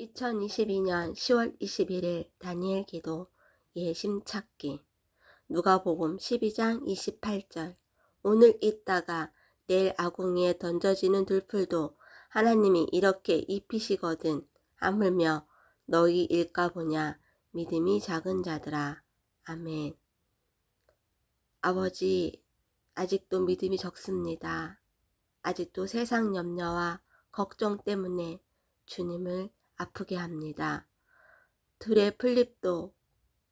2022년 10월 21일 다니엘 기도 예심 찾기. 누가복음 12장 28절. 오늘 있다가 내일 아궁이에 던져지는 들풀도 하나님이 이렇게 입히시거든 아물며 너희 일까 보냐 믿음이 작은 자들아. 아멘. 아버지 아직도 믿음이 적습니다. 아직도 세상 염려와 걱정 때문에 주님을 아프게 합니다. 들의 풀잎도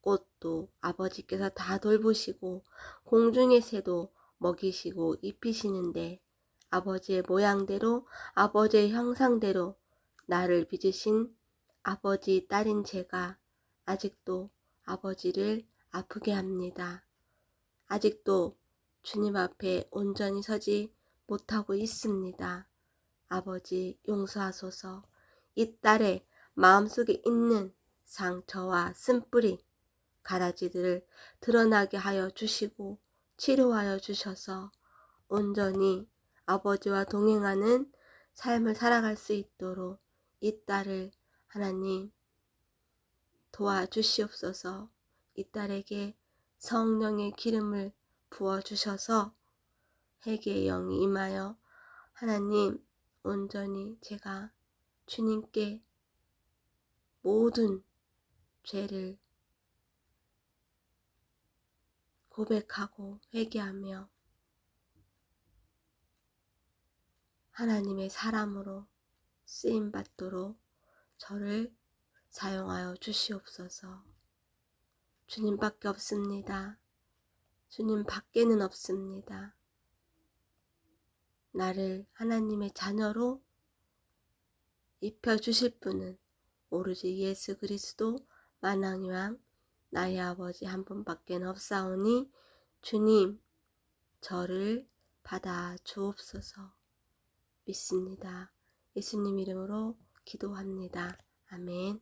꽃도 아버지께서 다 돌보시고 공중의 새도 먹이시고 입히시는데 아버지의 모양대로 아버지의 형상대로 나를 빚으신 아버지 딸인 제가 아직도 아버지를 아프게 합니다. 아직도 주님 앞에 온전히 서지 못하고 있습니다. 아버지 용서하소서. 이 딸의 마음속에 있는 상처와 쓴뿌리, 가라지들을 드러나게 하여 주시고 치료하여 주셔서 온전히 아버지와 동행하는 삶을 살아갈 수 있도록 이 딸을 하나님 도와주시옵소서. 이 딸에게 성령의 기름을 부어 주셔서 회개의 영이 임하여 하나님 온전히 제가 주님께 모든 죄를 고백하고 회개하며 하나님의 사람으로 쓰임 받도록 저를 사용하여 주시옵소서. 주님밖에 없습니다. 주님 밖에는 없습니다. 나를 하나님의 자녀로 입혀 주실 분은 오로지 예수 그리스도 만왕의 왕 나의 아버지 한 분밖에 없사오니 주님 저를 받아 주옵소서 믿습니다. 예수님 이름으로 기도합니다. 아멘.